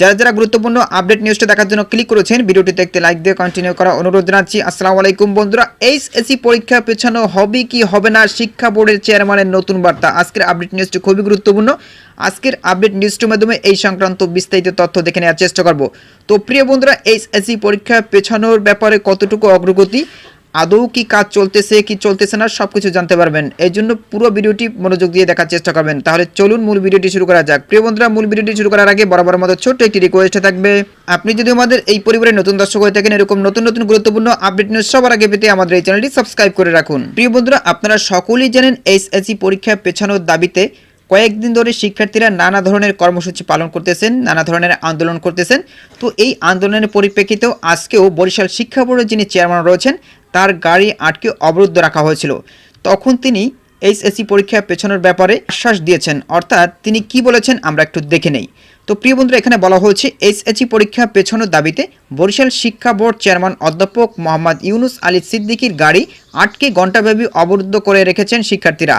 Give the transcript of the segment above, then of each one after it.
যারা যারা গুরুত্বপূর্ণ আপডেট নিউজটা দেখার জন্য ক্লিক করেছেন, ভিডিওটি দেখতে লাইক দিয়ে কন্টিনিউ করা অনুরোধ জানাচ্ছি। আসসালামু আলাইকুম বন্ধুরা, এইচএসসি পরীক্ষা পেছানো হবে কি হবে না শিক্ষা বোর্ডের চেয়ারম্যানের নতুন বার্তা। আজকের আপডেট নিউজটি খুবই গুরুত্বপূর্ণ। আজকের আপডেট নিউজটির মাধ্যমে এই সংক্রান্ত বিস্তারিত তথ্য দেখে নেওয়ার চেষ্টা করব। তো প্রিয় বন্ধুরা, এইচএসসি পরীক্ষা পেছানোর ব্যাপারে কতটুকু অগ্রগতি আদৌ কি কাজ চলতেছে, কি চলতেছে না সব কিছু জানতে পারবেন। এই জন্য পুরো ভিডিওটি মনোযোগ দিয়ে দেখার চেষ্টা করবেন। তাহলে চলুন মূল ভিডিওটি শুরু করা যাক। প্রিয় বন্ধুরা, মূল ভিডিওটি শুরু করার আগে বরাবর মতো ছোট্ট একটি রিকোয়েস্ট থাকবে। আপনি যদি আমাদের এই পরিবারের নতুন দর্শক হয়ে থাকেন, এরকম নতুন নতুন গুরুত্বপূর্ণ আপডেট নিউজ সবার আগে পেতে আমাদের এই চ্যানেলটি সাবস্ক্রাইব করে রাখুন। প্রিয় বন্ধুরা, আপনারা সকলেই জানেন এইচএসসি পরীক্ষা পেছানোর দাবিতে কয়েকদিন ধরে শিক্ষার্থীরা নানা ধরনের কর্মসূচি পালন করতেছেন, নানা ধরনের আন্দোলন করতেছেন। তো এই আন্দোলনের পরিপ্রেক্ষিতেও আজকেও বরিশাল শিক্ষা বোর্ডের যিনি চেয়ারম্যান রয়েছেন তার গাড়ি আটকে অবরুদ্ধ রাখা হয়েছিল। তখন তিনি এইচএসসি পরীক্ষা পেছানোর ব্যাপারে আশ্বাস দিয়েছেন। অর্থাৎ তিনি কি বলেছেন আমরা একটু দেখে নেই। তো প্রিয় বন্ধুরা, এখানে বলা হয়েছে এইচএসসি পরীক্ষা পেছানোর দাবিতে বরিশাল শিক্ষা বোর্ড চেয়ারম্যান অধ্যাপক মোহাম্মদ ইউনুস আলী সিদ্দিকীর গাড়ি আটকে ঘণ্টাব্যাপী অবরুদ্ধ করে রেখেছেন শিক্ষার্থীরা।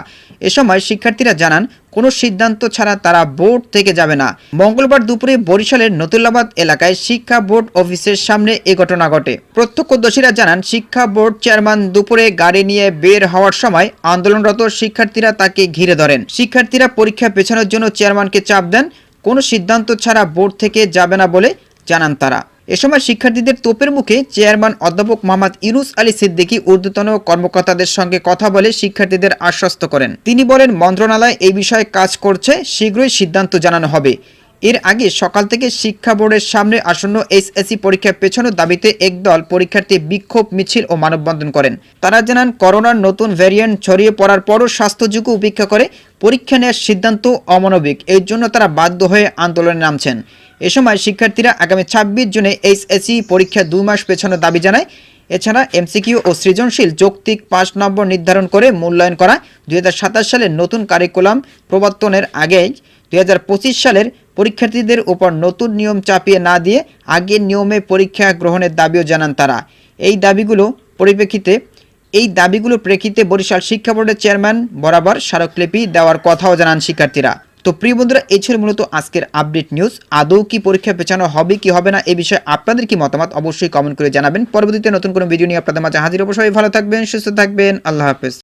এ সময় শিক্ষার্থীরা জানান, কোনো সিদ্ধান্ত ছাড়া তারা বোর্ড থেকে যাবে না। মঙ্গলবার দুপুরে বরিশালের নতুল্লাবাদ এলাকায় শিক্ষা বোর্ড অফিসের সামনে এ ঘটনা ঘটে। প্রত্যক্ষদর্শীরা জানান, শিক্ষা বোর্ড চেয়ারম্যান দুপুরে গাড়ি নিয়ে বের হওয়ার সময় আন্দোলনরত শিক্ষার্থীরা তাকে ঘিরে ধরেন। শিক্ষার্থীরা পরীক্ষা পেছানোর জন্য চেয়ারম্যানকে চাপ দেন। কোনো সিদ্ধান্ত ছাড়া বোর্ড থেকে যাবে না বলে জানান তারা। এ সময় শিক্ষার্থীদের তোপের মুখে চেয়ারম্যান অধ্যাপক মোহাম্মদ ইউনুস আলী সিদ্দিকী ঊর্ধ্বতন কর্মকর্তাদের সঙ্গে কথা বলে শিক্ষার্থীদের আশ্বস্ত করেন। তিনি বলেন, মন্ত্রণালয় এই বিষয়ে কাজ করছে, শীঘ্রই সিদ্ধান্ত জানানো হবে। এর আগে সকাল থেকে শিক্ষা বোর্ডের সামনে আসন্ন এইচএসসি পরীক্ষা পেছানোর দাবিতে একদল পরীক্ষার্থী বিক্ষোভ, মিছিল ও মানববন্ধন করেন। তারা জানান, করোনার নতুন ভ্যারিয়েন্ট ছড়িয়ে পড়ার পরও স্বাস্থ্য ঝুঁকি উপেক্ষা করে, পরীক্ষা নেওয়ার সিদ্ধান্ত অমানবিক। এর জন্য তারা বাধ্য হয়ে আন্দোলনে নামছেন। এ সময় শিক্ষার্থীরা আগামী ছাব্বিশ জুনে এইচএসসি পরীক্ষা দুই মাস পেছানোর দাবি জানায়। এছাড়া এমসিকিউ ও সৃজনশীল যৌক্তিক পাঁচ নম্বর নির্ধারণ করে মূল্যায়ন করা। দুই হাজার সাতাশ সালের নতুন কারিকুলাম প্রবর্তনের আগেই দুই হাজার পঁচিশ সালের পরীক্ষার্থীদের উপর নতুন নিয়ম চাপিয়ে না দিয়ে আগের নিয়মে পরীক্ষা গ্রহণের দাবিও জানান তারা। এই দাবিগুলো পরিপ্রেক্ষিতে, এই দাবিগুলো প্রেক্ষিতে বরিশাল শিক্ষা বোর্ডের চেয়ারম্যান বরাবর স্মারকলিপি দেওয়ার কথাও জানান শিক্ষার্থীরা। তো প্রিয় বন্ধুরা, এই ছিল মূলত আজকের আপডেট নিউজ। আদৌ কি পরীক্ষা পেছানো হবে, কি হবে না, এ বিষয়ে আপনাদের কি মতামত অবশ্যই কমেন্ট করে জানাবেন। পরবর্তীতে নতুন কোনো ভিডিও নিয়ে আপনাদের মাঝে হাজির অবশ্যই ভালো থাকবেন, সুস্থ থাকবেন। আল্লাহ হাফেজ।